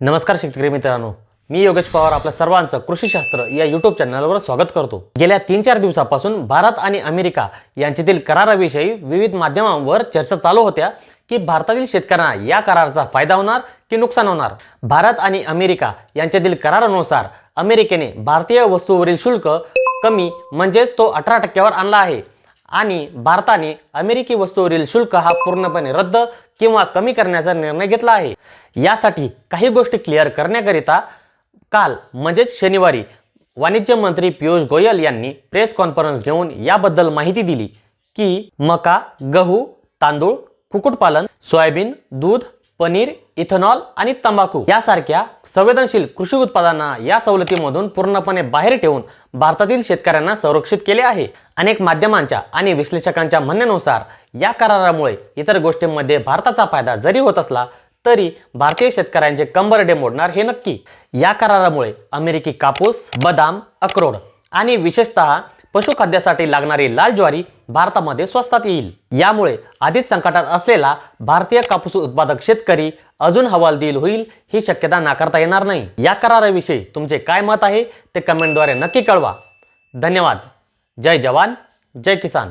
नमस्कार शेतकरी मित्रांनो. मी योगेश पवार आपल्या सर्वांचं कृषीशास्त्र या यूट्यूब चॅनलवर स्वागत करतो. गेल्या तीन चार दिवसापासून भारत आणि अमेरिका यांच्यातील कराराविषयी विविध माध्यमांवर चर्चा चालू होत्या की भारतातील शेतकऱ्यांना या कराराचा फायदा होणार की नुकसान होणार? भारत आणि अमेरिका यांच्यातील करारानुसार अमेरिकेने भारतीय वस्तूवरील शुल्क कमी म्हणजेच तो अठरा टक्क्यावर आणला आहे. आणि भारताने अमेरिकी वस्तूवरील शुल्क हा पूर्णपणे रद्द किंवा कमी करण्याचा निर्णय घेतला आहे. यासाठी काही गोष्टी क्लिअर करण्याकरिता काल म्हणजेच शनिवारी वाणिज्य मंत्री पियुष गोयल यांनी प्रेस कॉन्फरन्स घेऊन याबद्दल माहिती दिली की मका गहू तांदूळ कुक्कुटपालन सोयाबीन दूध पनीर इथेनॉल आणि तंबाखू यासारख्या संवेदनशील कृषी उत्पादनांना या सवलतीमधून पूर्णपणे बाहेर ठेवून भारतातील शेतकऱ्यांना संरक्षित केले आहे. अनेक माध्यमांच्या आणि विश्लेषकांच्या म्हणण्यानुसार या करारामुळे इतर गोष्टींमध्ये भारताचा फायदा जरी होत असला तरी भारतीय शेतकऱ्यांचे कंबरडे मोडणार हे नक्की. या करारामुळे अमेरिकी कापूस बदाम अक्रोड आणि विशेषतः पशुखाद्यासाठी लागणारी लाल ज्वारी भारतामध्ये स्वस्तात येईल. यामुळे आधीच संकटात असलेला भारतीय कापूस उत्पादक शेतकरी अजून हवालदिल होईल ही शक्यता नाकारता येणार नाही. या कराराविषयी तुमचे काय मत आहे ते कमेंटद्वारे नक्की कळवा. धन्यवाद. जय जवान जय किसान.